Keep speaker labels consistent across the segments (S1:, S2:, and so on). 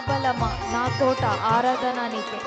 S1: బలమా నా తోట ఆరాధన నీకే.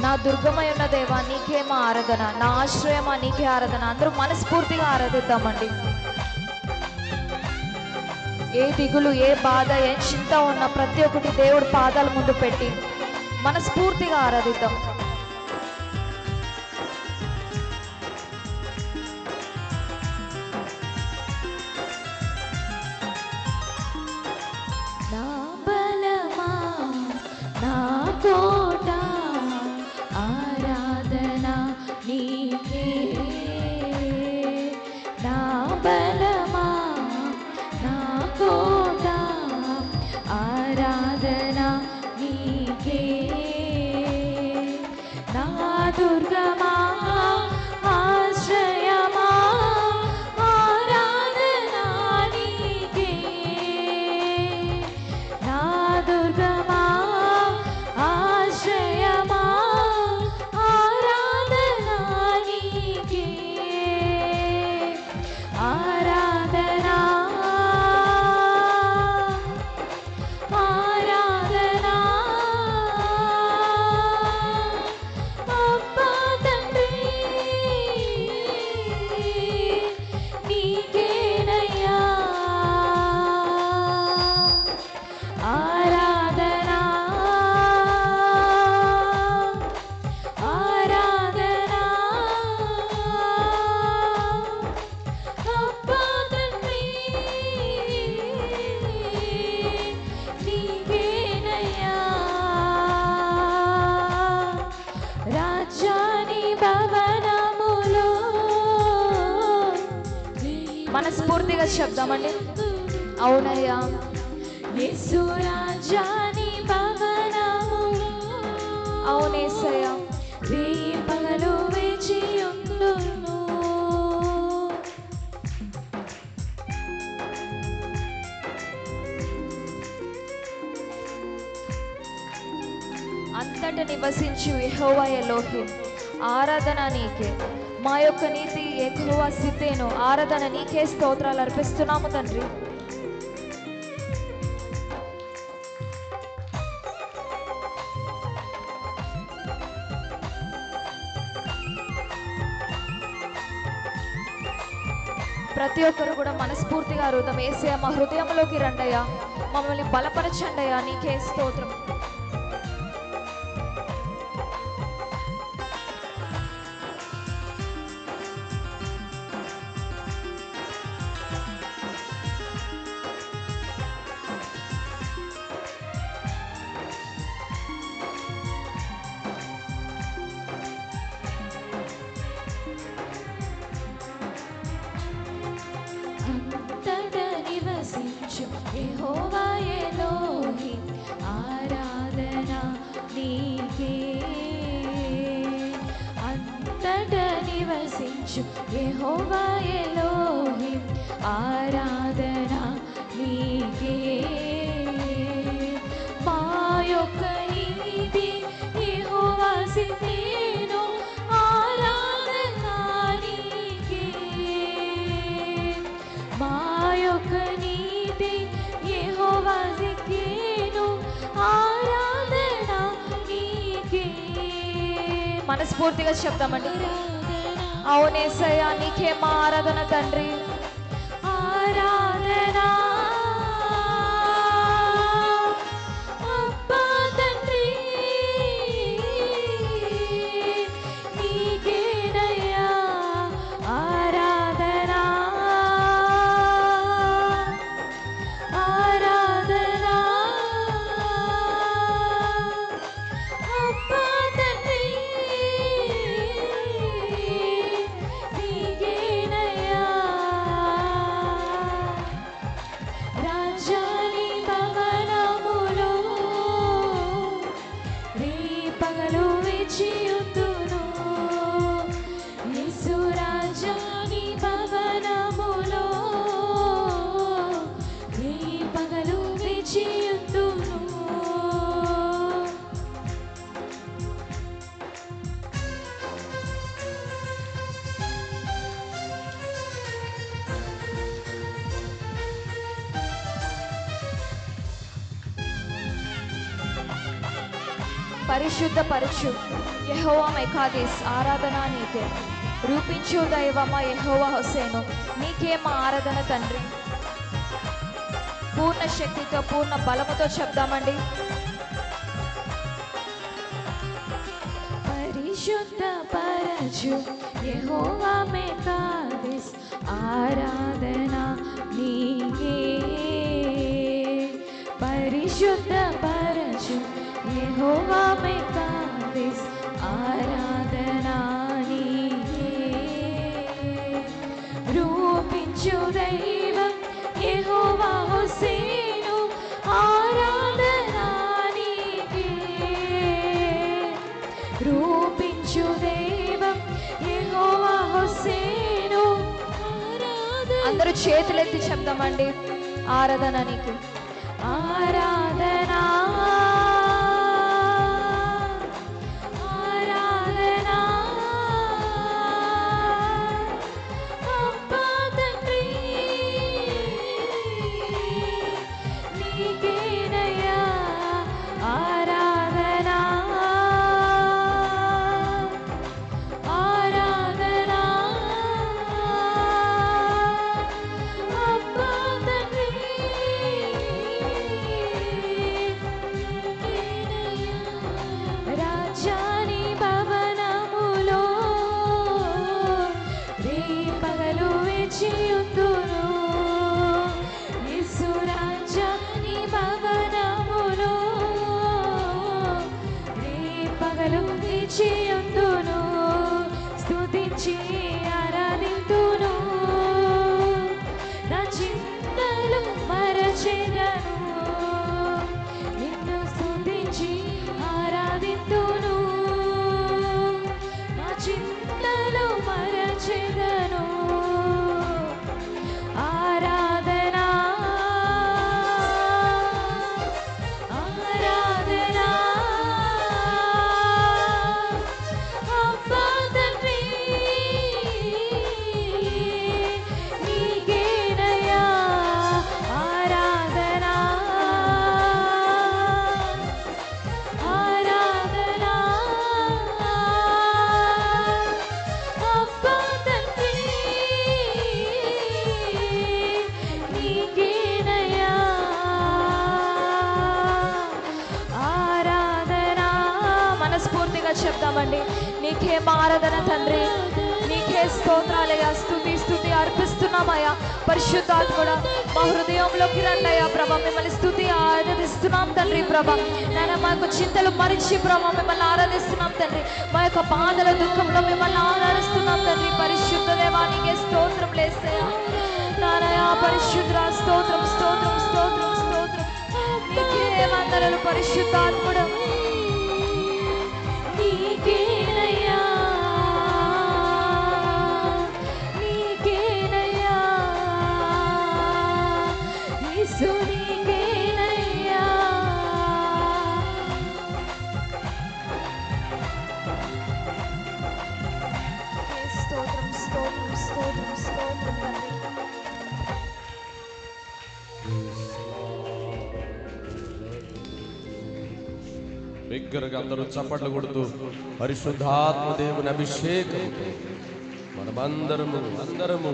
S1: నా దుర్గమయున్న దేవా నీకే మా ఆరాధన. నా ఆశ్రయమా నీకే ఆరాధన. అందరూ మనస్ఫూర్తిగా ఆరాధిద్దామండి. ఏ దిగులు ఏ బాధ ఏ చింత ఉన్న ప్రతి ఒక్కటి దేవుడు పాదాల ముందు పెట్టి మనస్ఫూర్తిగా ఆరాధిద్దాం. చెప్దామండి అవునయ్యా. అవునేసయ్యా.
S2: పగలు వేచి
S1: అంతట నివసించు యెహోవా ఎలోహిం. ఆరాధన నీకే. మా యొక్క నీతి ఎక్కువ సిద్ధేను. ఆరాధన నీకే స్తోత్రాలు అర్పిస్తున్నాము తండ్రి. ప్రతి ఒక్కరు కూడా మనస్ఫూర్తిగా అరుదాం. ఏసే మా హృదయంలోకి రండయ్యా. మమ్మల్ని బలపరచండయ్యా. నీకే స్తోత్రం.
S2: నివసించు యెహోవా ఎలోహిం ఆరాధన
S1: నీకే. మా యొక్క నీతి యెహోవా సిద్ధేను ఆరాధన నీకే. మా యొక్క నీతి యెహోవా సిద్ధేను ఆరాధన నీకే.
S3: మనస్ఫూర్తిగా చెప్తామండి అవునేసయ్యా నీకే మా ఆరాధన తండ్రి.
S1: ఆరాధనా
S3: పరిశుద్ధ పరచు. యహోవా మెకాదేస్ ఆరాధన నీకే. రూపించు దైవమా యహోవా హుసేను నీకే మా ఆరాధన తండ్రి. పూర్ణ శక్తితో పూర్ణ బలముతో చెప్దామండి.
S1: పరిశుద్ధ పరచు యహోవా మెకాదిస్ ఆరా
S3: అందరూ చేతులెత్తి చెప్దామండి. ఆరాధన నీకు.
S1: ఆరాధన ఆరాధన పగలు
S3: మనస్ఫూర్తిగా చెప్దామండి. నీకే ఆరాధన తండ్రి. నీకే స్తోత్రాలయ్యా. స్థుతి స్థుతి అర్పిస్తున్నామయ్యా. పరిశుద్ధాత్ముడ మా హృదయంలోకి రండయ్యా ప్రభ. మిమ్మల్ని స్థుతి ఆరాధిస్తున్నాం తండ్రి ప్రభ. నేను మా యొక్క చింతలు మరిచి ప్రభ మిమ్మల్ని ఆరాధిస్తున్నాం తండ్రి. మా యొక్క బాధల దుఃఖంలో మిమ్మల్ని ఆరాధిస్తున్నాం తండ్రి. పరిశుద్ధ దేవానికి స్తోత్రం లేస్తాయా నారాయణ పరిశుద్ర స్తోత్రం స్తోత్రం స్తోత్రం స్తోత్రం. నీకే వందనలు పరిశుద్ధాత్ముడు.
S4: బిగ్గరగా అందరూ చప్పట్లు కొడుతూ పరిశుద్ధాత్మ దేవుని అభిషేకం మనమందరము అందరము.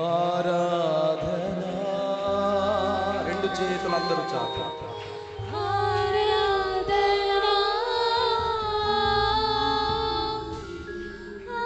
S4: ఆరాధన. రెండు చేతులు అందరూ చాప.